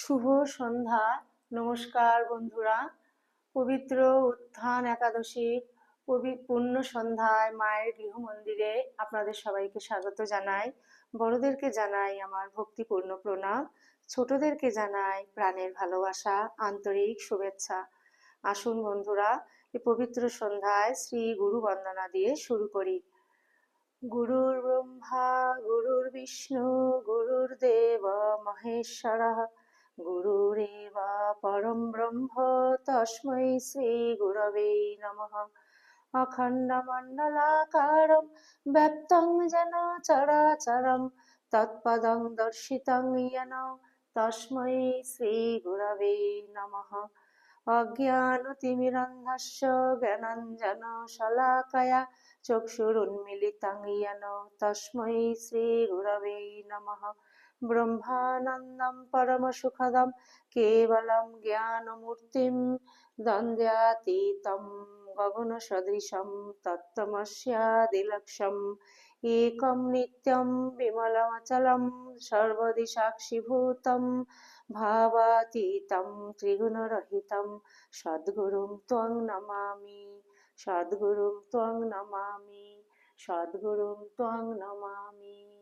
শুভ সন্ধ্যা। নমস্কার বন্ধুরা। পবিত্র উত্থান একাদশীর পূর্ণ সন্ধ্যায় মায়ের গৃহ মন্দিরে আপনাদের সবাইকে স্বাগত জানাই। বড়দেরকে জানাই আমার ভক্তিপূর্ণ প্রণাম। ছোটদেরকে জানাই প্রাণের ভালোবাসা, আন্তরিক শুভেচ্ছা। আসুন বন্ধুরা, এই পবিত্র সন্ধ্যায় শ্রী গুরু বন্দনা দিয়ে শুরু করি। গুরুর ব্রহ্মা, গুরুর বিষ্ণু, গুরুর দেব, মহেশ্বর গুরুরেব পরম ব্রহ্ম তস্मै শ্রীগুরবে নমঃ অখণ্ডমণ্ডলাকারম ব্যপ্তং যেন চরাচরম তৎপদং দর্শিত তস্মৈ শ্রী গুরবে নম অজ্ঞানতিমিরন্ধস্য জ্ঞানঞ্জন শলাকয়া চক্ষুরুন্মিলিতং তস্মৈ শ্রী গুরবে নমঃ ব্রহ্মানন্দম পরম সুখদম কেবলম জ্ঞানমূর্তিম দ্বন্দ্বাতীতম গগন গগনসদৃশম তত্ত্বমস্যাদিলক্ষম একম নিত্যম বিমলমচলম সর্বদিশাক্ষিভূতম ভাবাতীতম ত্রিগুণরহিতম সদ্গুরুং ত্বং নমামি সদ্গুরুং ত্বং নমামি সদ্গুরুং ত্বং নমামি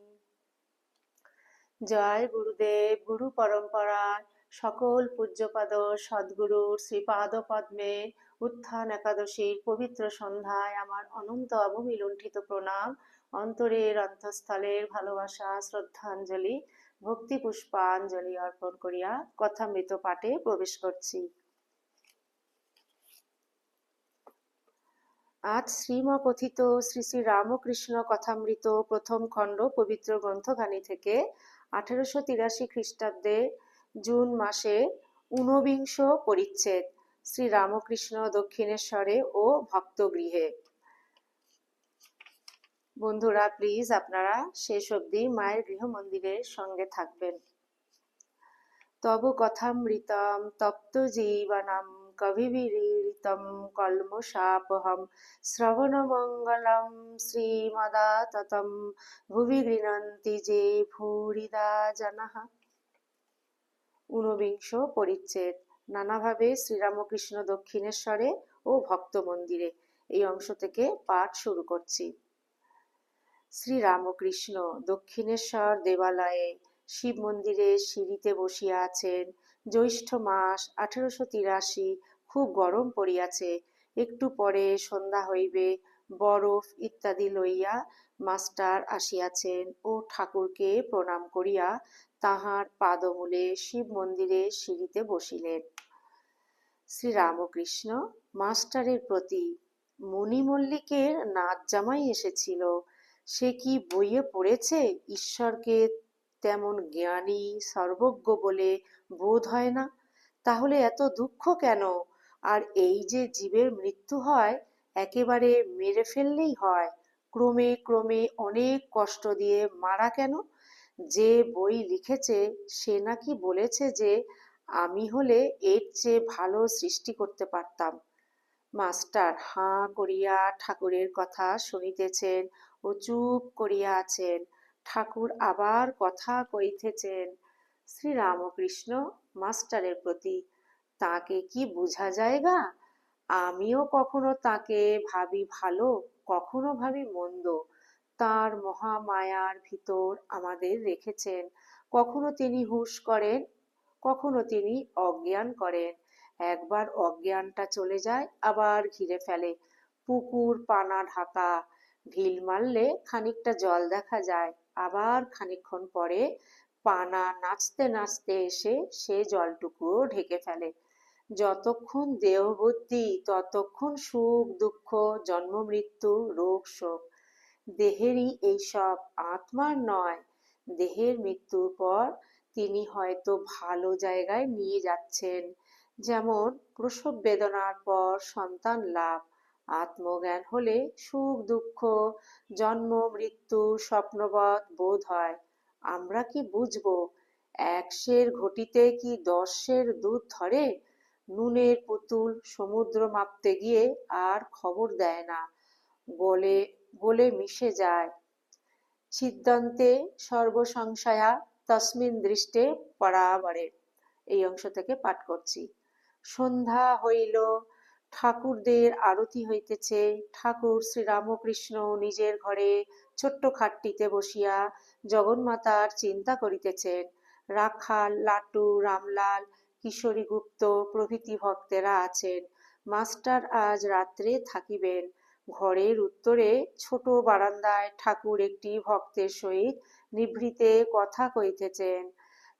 জয় গুরুদেব, গুরু পরম্পরায় সকল পূজ্যপাদ সদ্গুরুর শ্রীপাদ পদ্মে উত্থান একাদশীর পবিত্র সন্ধ্যায় আমার অনন্ত অবমি লুণ্ঠিত প্রণাম। অন্তরের অন্তঃস্থলের ভালোবাসা, শ্রদ্ধাঞ্জলি, ভক্তি পুষ্পাঞ্জলি অর্পণ করিয়া কথামৃত পাঠে প্রবেশ করছি। আজ শ্রীম কথিত শ্রী শ্রী রামকৃষ্ণ কথামৃত প্রথম খণ্ড পবিত্র গ্রন্থখানি থেকে আঠেরোশো তিরাশি খ্রিস্টাব্দে জুন মাসে ঊনবিংশ পরিচ্ছেদ শ্রী রামকৃষ্ণ দক্ষিণেশ্বরে ও ভক্তগৃহে। বন্ধুরা প্লিজ আপনারা শেষ অবধি মায়ের গৃহ মন্দিরের সঙ্গে থাকবেন। তব কথামৃতম তপ্ত জীবনম কবিবিরীড়িতম কল্মষাপহম শ্রবণমঙ্গলম শ্রীমদাততম ভুবি গৃণন্তি যে ভূরিদা জনঃ ঊনবিংশ পরিচ্ছেদ। নানাভাবে শ্রীরামকৃষ্ণ দক্ষিণেশ্বরে ও ভক্ত মন্দিরে এই অংশ থেকে পাঠ শুরু করছি। শ্রীরামকৃষ্ণ দক্ষিণেশ্বর দেবালয়ে শিব মন্দিরে সিঁড়িতে বসিয়া আছেন। জ্যৈষ্ঠ মাস আঠেরোশো তিরাশি, খুব গরম পড়িয়াছে। একটু পরে সন্ধ্যা হইবে, বরফ ইত্যাদি লইয়া মাস্টার আসিয়াছেন ও ঠাকুরকে প্রণাম করিয়া তাহার পাদমূলে শিব মন্দিরে সিঁড়িতে বসিলেন। শ্রীরামকৃষ্ণ, মাস্টারের প্রতি মণি মল্লিকের নাচ জামাই এসেছিল। সে কি বইয়ে পড়েছে? ঈশ্বরকে তেমন জ্ঞানী, সর্বজ্ঞ বলে বোধ হয় না। তাহলে এত দুঃখ কেন? আর এই যে জীবের মৃত্যু হয়, একেবারে মেরে ফেললেই হয়। ক্রমে ক্রমে অনেক কষ্ট দিয়ে মারা কেন? যে বই লিখেছে, সে নাকি বলেছে যে আমি হলে এর চেয়ে ভালো সৃষ্টি করতে পারতাম। মাস্টার হাঁ করিয়া ঠাকুরের কথা শুনিতেছেন ও চুপ করিয়া আছেন। ঠাকুর আবার কথা কইতেছেন, শ্রীরামকৃষ্ণ মাস্টারের প্রতি তাকে কি বোঝা যায়গা? আমিও কখনো তাকে ভাবি ভালো, কখনো ভাবি মন্দ। তার মহামায়ার ভিতর আমাদের রেখেছেন। কখনো তিনি হুশ করেন, কখনো তিনি অজ্ঞান করেন। একবার অজ্ঞানটা চলে যায়, আবার ঘিরে ফেলে। পুকুর, পানা, ঢাকা, ঢিল মারলে খানিকটা জল দেখা যায়। আবার খানিকক্ষণ পরে পানা নাচতে নাচতে এসে সে জলটুকুও ঢেকে ফেলে। যতক্ষণ দেহ বুদ্ধি ততক্ষণ সুখ, দুঃখ, জন্ম, মৃত্যু, রোগ, শোক। দেহেরই এইসব আত্মার নয়, দেহের মৃত্যুর পর তিনি হয়তো ভালো জায়গায় নিয়ে যাচ্ছেন। যেমন প্রসব বেদনার পর সন্তান লাভ আত্মজ্ঞান হলে সুখ, দুঃখ, জন্ম, মৃত্যু স্বপ্নবৎ বোধ হয়। আমরা কি বুঝব এক সের ঘটিতে কি দশ সের দুধ ধরে? নুনের পুতুল সমুদ্র মাপতে গিয়ে আর খবর দেয় না গলে গলে মিশে যায়। ছিদ্দন্তে সর্বসংশয়া তস্মিন দৃষ্টে পরাবরে এই অংশ থেকে পাঠ করছি। সন্ধ্যা হইল ঠাকুরদের আরতি হইতেছে। ঠাকুর শ্রীরামকৃষ্ণ নিজের ঘরে ছোট্ট খাটটিতে বসিয়া জগন্মাতার চিন্তা করিতেছেন। রাখাল, লাটু, রামলাল কিশোরী গুপ্ত প্রভৃতি ভক্তেরা আছেন। মাস্টার আজ রাত্রে থাকিবেন। ঘরের উত্তরে ছোট বারান্দায় ঠাকুর একটি ভক্তের সহিত নিভৃতে কথা কইতেছেন।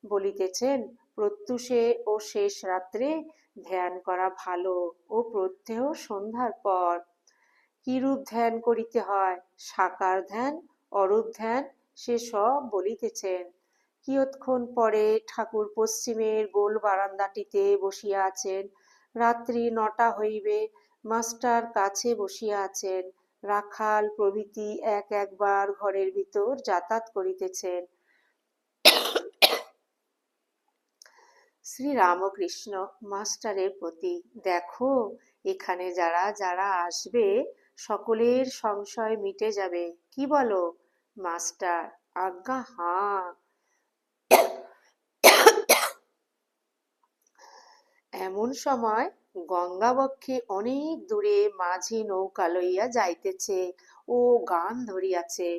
বলিতেছেন, প্রত্যুষে ও শেষ রাত্রে ধ্যান করা ভালো ও প্রত্যেহ সন্ধ্যার পর। কিরূপ ধ্যান করিতে হয়? সাকার ধ্যান, অরূপ ধ্যান, সে সব বলিতেছেন। কিয়ৎক্ষণ পরে ঠাকুর পশ্চিমের গোল বারান্দাটিতে বসিয়া আছেন। রাত্রি নটা হইবে, মাস্টার কাছে বসিয়া আছেন। রাখাল প্রভৃতি এক একবার ঘরের ভিতর যাতায়াত করিতেছেন। শ্রী রামকৃষ্ণ মাস্টারের প্রতি, দেখো, এখানে যারা যারা আসবে, সকলের সংশয় মিটে যাবে। কি বলো, মাস্টার? আজ্ঞা, হাঁ। এমন সময় গঙ্গাবক্ষে অনেক দূরে মাঝি নৌকা লইয়া যাইতেছে ও গান ধরিয়াছে।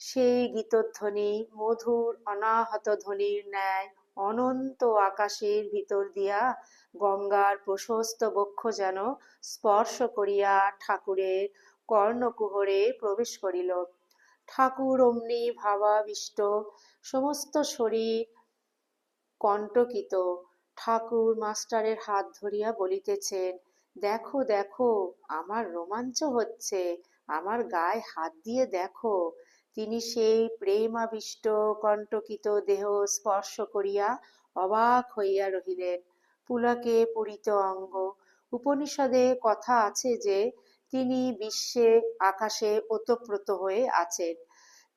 সেই গীতধ্বনি মধুর অনাহত ধ্বনির ন্যায় অনন্ত আকাশের ভিতর দিয়া গঙ্গার প্রশস্ত বক্ষ যেন স্পর্শ করিয়া ঠাকুরের কর্ণকুহরে প্রবেশ করিল। ঠাকুর অমনি ভাবাবিষ্ট, সমস্ত শরীর কণ্টকিত। ঠাকুর মাস্টারের হাত ধরিয়া বলিতেছেন, দেখো দেখো, আমার রোমাঞ্চ হচ্ছে। আমার গায়ে হাত দিয়ে দেখো তিনি সেই প্রেমাবিষ্ট কণ্টকিত দেহ স্পর্শ করিয়া অবাক হইয়া রহিলেন। পুলকে পূরিত অঙ্গ। উপনিষদে কথা আছে যে, তিনি বিশ্বে আকাশে ওতপ্রোত হয়ে আছেন।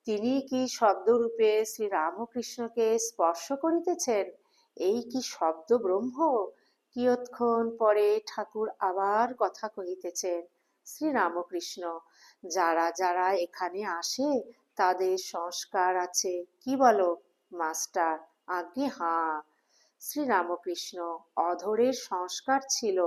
তিনি কি শব্দরূপে শ্রী রামকৃষ্ণকে স্পর্শ করিতেছেন? এই কি শব্দ ব্রহ্ম? কিয়ৎক্ষণ পরে ঠাকুর আবার কথা কহিতেছেন শ্রী রামকৃষ্ণ যারা যারা এখানে আসে তাদের সংস্কার আছে? কি বলো, মাস্টার? আজ্ঞে, হাঁ। শ্রী রামকৃষ্ণ অধরের সংস্কার ছিল,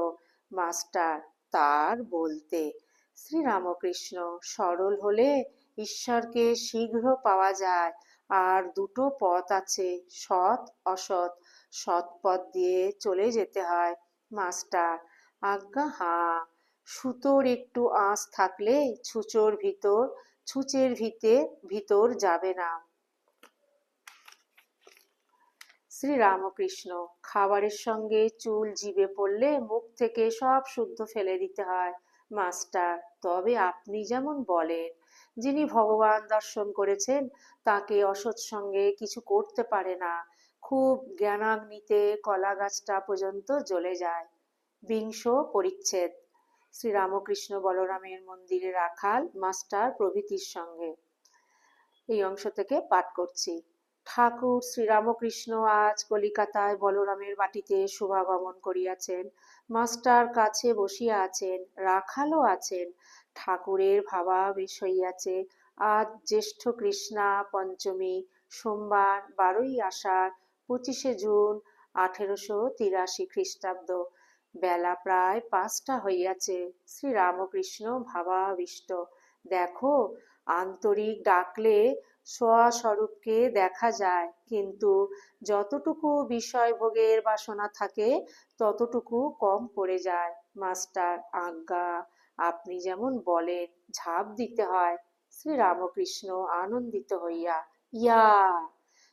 মাস্টার, তার বলতে। শ্রী রামকৃষ্ণ সরল হলে ঈশ্বরকে শীঘ্র পাওয়া যায়। আর দুটো পথ আছে, সৎ, অসৎ। সৎ পথ দিয়ে চলে যেতে হয়, মাস্টার। আজ্ঞা, হাঁ। সুতোর একটু আঁচ থাকলে, ছুচোর ভিতর ছুঁচের ভিতে, ভিতর যাবে না। শ্রী রামকৃষ্ণ খাবারের সঙ্গে চুল জিবে পড়লে মুখ থেকে সব শুদ্ধ ফেলে দিতে হয়। মাস্টার, তবে আপনি যেমন বলেন, যিনি ভগবান দর্শন করেছেন, তাকে অসৎ সঙ্গে কিছু করতে পারে না। খুব জ্ঞানাগ্নিতে কলা গাছটা পর্যন্ত জ্বলে যায়। বিংশ পরিচ্ছেদ। শ্রীরামকৃষ্ণ বলরামের মন্দিরে রাখাল মাস্টার প্রভৃতির সঙ্গে। এই অংশ থেকে পাঠ করছি। ঠাকুর শ্রীরামকৃষ্ণ আজ কলিকাতায় বলরামের বাটিতে শুভাগমন করিয়াছেন। মাস্টার কাছে বসিয়া আছেন, রাখালও আছেন। ঠাকুরের ভাবাবেশ হইয়াছে, আজ জ্যেষ্ঠ কৃষ্ণা পঞ্চমী, সোমবার বারোই আষাঢ়, পঁচিশে জুন আঠেরোশো তিরাশি খ্রিস্টাব্দ। বেলা প্রায় পাঁচটা হইয়াছে। শ্রী শ্রীরামকৃষ্ণ ভাবাবিষ্ট। দেখো, আন্তরিক ডাকলে স্বস্বরূপকে দেখা যায়, কিন্তু যতটুকু বিষয় ভোগের বাসনা থাকে, ততটুকু কম পড়ে যায়। মাস্টার আজ্ঞা, আপনি যেমন বলেন, ঝাঁপ দিতে হয়। শ্রীরামকৃষ্ণ আনন্দিত হইয়া, ইয়া!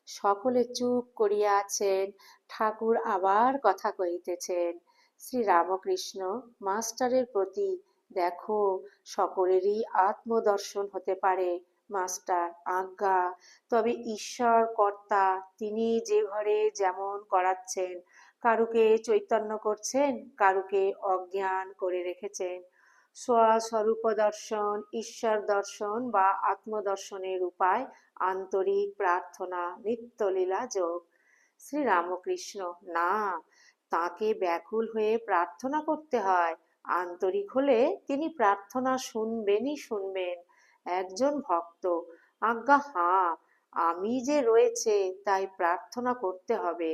সকলে চুপ করিয়া আছেন ঠাকুর আবার কথা কহিতেছেন। শ্রী রামকৃষ্ণ মাস্টারের প্রতি দেখো, সকলেরই আত্মদর্শন হতে পারে। মাস্টার, আজ্ঞা। তবে ঈশ্বর, কর্তা, তিনি যে ঘরে যেমন করাচ্ছেন, কারুকে চৈতন্য করছেন, কারুকে অজ্ঞান করে রেখেছেন। স্বস্বরূপ দর্শন ঈশ্বর দর্শন বা আত্মদর্শনের উপায় আন্তরিক প্রার্থনা, নিত্যলীলা যোগ। শ্রী রামকৃষ্ণ, না তাকে ব্যাকুল হয়ে প্রার্থনা করতে হয়। আন্তরিক হলে তিনি প্রার্থনা শুনবেনই শুনবেন। একজন ভক্ত, আজ্ঞা, হাঁ, আমি যে রয়েছে তাই প্রার্থনা করতে হবে।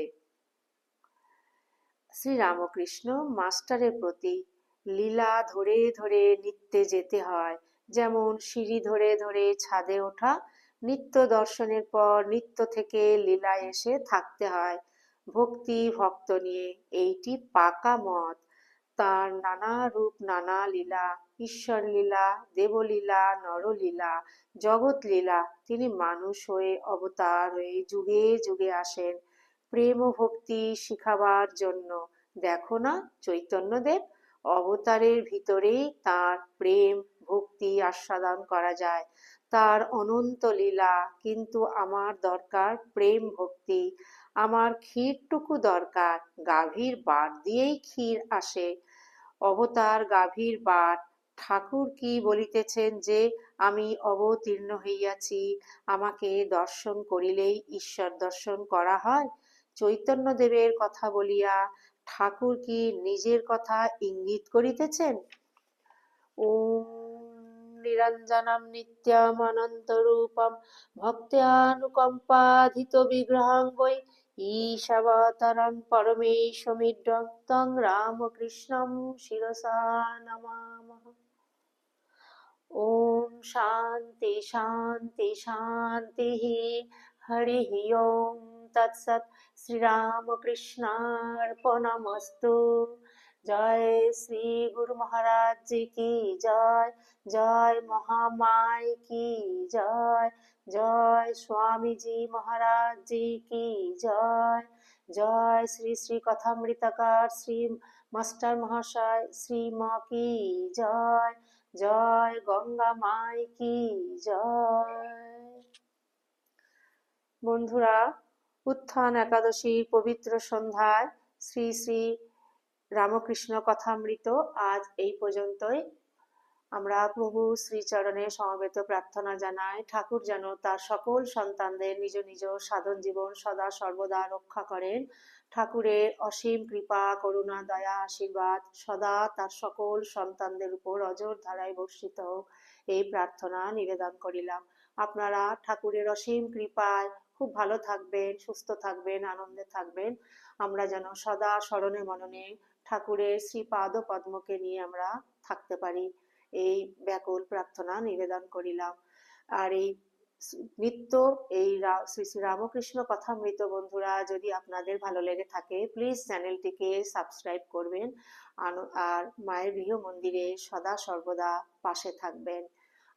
শ্রীরামকৃষ্ণ মাস্টারের প্রতি লীলা ধরে ধরে নিত্যে যেতে হয়। যেমন সিঁড়ি ধরে ধরে ছাদে ওঠা, নিত্য দর্শনের পর নিত্য থেকে লীলায় এসে থাকতে হয়। ভক্তি, ভক্ত নিয়ে এইটি পাকা মত। তার নানা রূপ, নানা লীলা, ঈশ্বর লীলা, দেবলীলা, নরলীলা, জগৎ লীলা, তিনি মানুষ হয়ে অবতার হয়ে যুগে যুগে আসেন। প্রেম ভক্তি শিখাবার জন্য। দেখো না, চৈতন্যদেব, অবতারের ভিতরেই তার প্রেম, ভক্তি আস্বাদন করা যায়। তার অনন্ত লীলা, কিন্তু আমার দরকার প্রেম ভক্তি আমার ক্ষীরটুকু দরকার। গাভীর বাট দিয়েই ক্ষীর আসে। অবতার গাভীর বাট, ঠাকুর কি বলিতেছেন যে, আমি অবতীর্ণ হইয়াছি, আমাকে দর্শন করিলেই ঈশ্বর দর্শন করা হয়? চৈতন্যদেবের কথা বলিয়া ঠাকুর কি নিজের কথা ইঙ্গিত করিতেছেন? ওম নিরঞ্জনম নিত্যম নিত্যমনন্তরূপম ভক্ত্যানুকম্পাধিত বিগ্রহং বৈ পরমেশমিড্রং তং রামকৃষ্ণম শিরসা নমামহ ওম শান্তি শান্তি শান্তি হরি ওম তৎসৎ শ্রীরামকৃষ্ণার্পণমস্তু জয় শ্রী গুরু মহারাজ কি জয় জয় মহামায় কি জয় জয় স্বামীজি মহারাজ জি কি জয়? জয় শ্রী শ্রী কথামৃতাকার শ্রী মাস্টার মহাশয়, শ্রী মা কি জয়? জয় গঙ্গা মাই কি জয়? বন্ধুরা, উত্থান একাদশীর পবিত্র সন্ধ্যায় শ্রী শ্রী রামকৃষ্ণ কথামৃত আজ এই পর্যন্তই। আমরা প্রভু শ্রীচরণে সমবেত প্রার্থনা জানাই, ঠাকুর যেন তার সকল সন্তানদের নিজ নিজ সাধন জীবন সদা সর্বদা রক্ষা করেন। ঠাকুরের অসীম কৃপা, করুণা, দয়া, আশীর্বাদ সদা তার সকল সন্তানদের উপর অজর ধারায় বর্ষিত এই প্রার্থনা নিবেদন করিলাম। আপনারা ঠাকুরের অসীম কৃপায় খুব ভালো থাকবেন, সুস্থ থাকবেন, আনন্দে থাকবেন। আমরা যেন সদা স্মরণে মননে ঠাকুরের শ্রী পাদ পদ্মকে নিয়ে আমরা থাকতে পারি। এই ব্যাকুল প্রার্থনা নিবেদন করিলাম। আর এই নিত্য এই শ্রী শ্রী রামকৃষ্ণ কথা মৃত বন্ধুরা, যদি আপনাদের ভালো লেগে থাকে প্লিজ চ্যানেলটিকে সাবস্ক্রাইব করবেন। আর মায়ের গৃহ মন্দিরে সদা সর্বদা পাশে থাকবেন।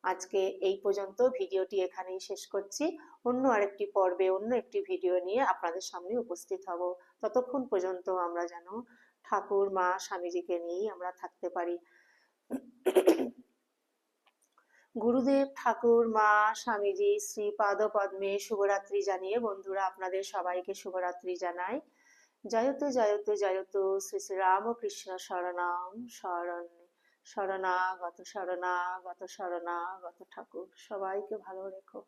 আজকে এই পর্যন্ত ভিডিওটি এখানেই শেষ করছি। অন্য আরেকটি পর্বে, অন্য একটি ভিডিও নিয়ে আপনাদের সামনে উপস্থিত হব। ততক্ষণ পর্যন্ত আমরা যেন ঠাকুর, মা, স্বামীজিকে নিয়েই আমরা থাকতে পারি। গুরুদেব, ঠাকুর, মা, স্বামীজি, শ্রী পাদ পদ্মে শুভরাত্রি জানিয়ে বন্ধুরা আপনাদের সবাইকে শুভরাত্রি জানাই। জয়তু জয়তু জয়তু শ্রী শ্রী রামকৃষ্ণ শরণাম, শরণ, শরণাগত শরণাগত শরণাগত ঠাকুর। সবাইকে ভালো রেখো।